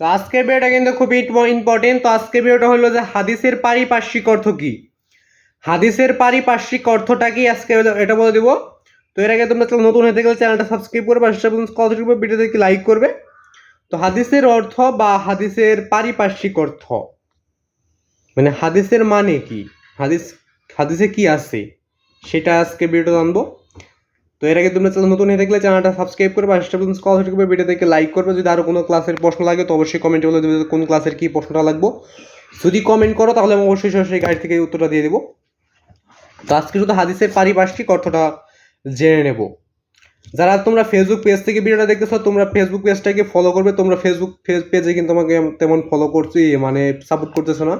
তো আজকের ভিডিওটা কিন্তু খুবই ইম্পর্টেন্ট তো আজকের ভিডিওটা হলো যে হাদিসের পারিপার্শ্বিক অর্থ কি? হাদিসের পারিপার্শ্বিক অর্থটা কি? আজকে এটা বলে দিব। তো এর আগে তোমরা নতুন হয়ে গেলে চ্যানেলটা সাবস্ক্রাইব করবে। আর কত ভিডিওতে লাইক করবে? তো হাদিসের অর্থ বা হাদিসের পারিপার্শ্বিক অর্থ মানে হাদিসের মানে কি? হাদিস হাদিসে কি আছে? সেটা আজকে ভিডিও জানব তো এর আগে তোমরা চ্যানেল নতুন হয়ে থাকলে চ্যানেলটা সাবস্ক্রাইব করবে আর সেটা কল করবে ভিডিও থেকে লাইক করবে। যদি আরও কোনো ক্লাসের প্রশ্ন লাগে, তো অবশ্যই কমেন্টে বলে দেবে কোন ক্লাসের কী প্রশ্নটা লাগবো। যদি কমেন্ট করো, তাহলে আমি অবশ্যই সরাসরি গাইড থেকে উত্তরটা দিয়ে দেবো। তো আজকে শুধু হাদিসের পারিপার্শ্বিক অর্থটা জেনে নেব। যারা তোমরা ফেসবুক পেজ থেকে ভিডিওটা দেখতেছো, তোমরা ফেসবুক পেজটাকে ফলো করবে। তোমরা ফেসবুক পেজে কিন্তু আমাকে তেমন ফলো করছি মানে সাপোর্ট করতেছো না।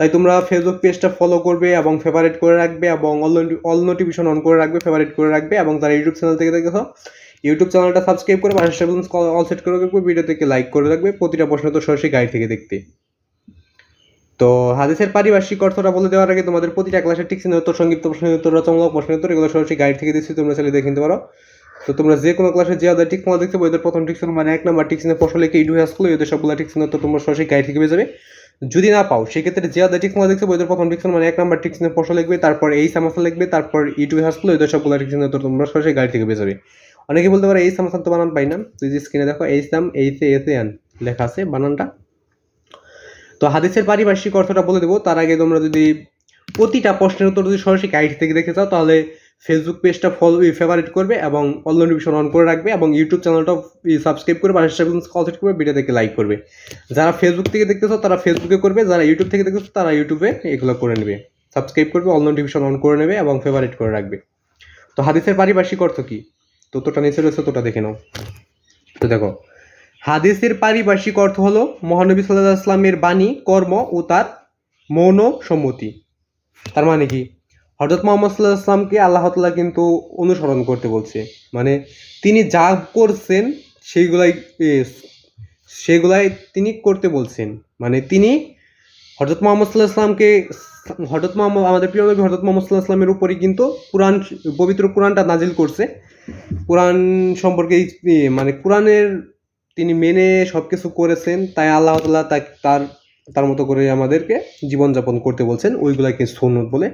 তাই তোমরা ফেসবুক পেজটা ফলো করবে এবং ফেভারিট করে রাখবে এবং অল অল নোটিফিকেশন অন করে রাখবে ফেভারিট করে রাখবে এবং যারা ইউটিউব চ্যানেল থেকে দেখেছ ইউটিউব চ্যানেলটা সাবস্ক্রাইব করে পাশে অল সেট করে রাখবে ভিডিও থেকে লাইক করে রাখবে, প্রতিটা প্রশ্ন তো সরাসরি গাইড থেকে দেখতে। তো হাদিসের পারিপার্শ্বিক অর্থটা বলে দেওয়ার আগে তোমাদের প্রতিটা ক্লাসের টিক্সিন উত্তর, সংক্ষিপ্ত প্রশ্নের উত্তর, রচনামূলক প্রশ্নের উত্তর এগুলো সরাসরি গাইড থেকে দিচ্ছি তোমরা চাইলে দেখে নিতে পারো। তো তোমরা যে কোনো ক্লাসে যে আদার টিক্স তোমার দেখতে এদের প্রথম টিক্সন মানে এক নাম্বার টিক্সিনের প্রশ্ন লিখে ইডু হাসগুলো এদের সবগুলো টিক্সিন উত্তর তোমরা সরাসরি গাইড থেকে পেয়ে যাবে। যদি না পাও, সেক্ষেত্রে যে আদার টিক্স দেখতে ওদের প্রথম টিক্সন মানে এক নাম্বার টিক্সিনের প্রশ্ন লিখবে, তারপর এই সামাসা লিখবে, তারপর ইডু হাসগুলো এদের সবগুলো টিক্সিন উত্তর তোমরা সরাসরি গাইড থেকে যাবে অনেকে বলতে পারে, এই সামাসান তো বানান পাই না। তুই যে স্ক্রিনে দেখো, এই সাম এই সে এসে আন লেখা আছে বানানটা। তো হাদিসের পারিপার্শ্বিক অর্থটা বলে দেবো। তার আগে তোমরা যদি প্রতিটা প্রশ্নের উত্তর যদি সরাসরি গাইড থেকে দেখতে চাও, তাহলে ফেসবুক পেজটা ফলো ফেভারিট করবে এবং অল নোটিফিকেশন অন করে রাখবে এবং ইউটিউব চ্যানেলটা সাবস্ক্রাইব আর কল সেট করবে ভিডিও দেখে লাইক করবে। যারা ফেসবুক থেকে দেখতেছো, তারা ফেসবুকে করবে, যারা ইউটিউব থেকে দেখতেছো, তারা ইউটিউবে এগুলো করে নেবে। সাবস্ক্রাইব করবে অল নোটিফিকেশন অন করে নেবে এবং ফেভারিট করে রাখবে। তো হাদিসের পারিপার্শ্বিক অর্থ কী? তোটা নিচে রয়েছে, তোটা দেখে নাও। তো দেখো, হাদিসের পারিপার্শ্বিক অর্থ হলো, মহানবী সাল্লাহ আসলামের বাণী, কর্ম ও তার মৌন সম্মতি তার মানে কি? হজরত মোহাম্মদ সাল্লাহ আসলামকে আল্লাহ তাল্লাহ কিন্তু অনুসরণ করতে বলছে। মানে তিনি যা করছেন সেইগুলাই সেগুলাই তিনি করতে বলছেন। মানে তিনি হজরত মোহাম্মদ সাল্লাহ আসলামকে হজরত মোহাম্মদ, আমাদের প্রিয় নবী হজরত মোহাম্মদ সাল্লাহ আসলামের উপরই কিন্তু কোরআন, পবিত্র কোরআনটা নাজিল করছে। কোরআন সম্পর্কে মানে কোরআনের তিনি মেনে সব কিছু করেছেন, তাই আল্লাহ তাল্লাহ তার তার মতো করে আমাদেরকে জীবনযাপন করতে বলছেন ওইগুলাকে সুন্নত বলে।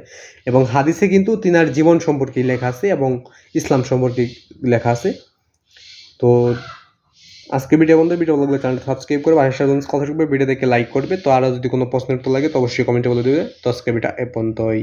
এবং হাদিসে কিন্তু তিনার জীবন সম্পর্কে লেখা আছে এবং ইসলাম সম্পর্কে লেখা আছে। তো আজকে ভিডিও বন্ধু, ভিডিও লাগলে চ্যানেলটা সাবস্ক্রাইব করবে আর সাথে কথা শুনবে ভিডিও দেখে লাইক করবে। তো আরও যদি কোনো প্রশ্নের উত্তর লাগে তো অবশ্যই কমেন্টে বলে দেবে। তো আজকে ভিডিও এ পর্যন্তই।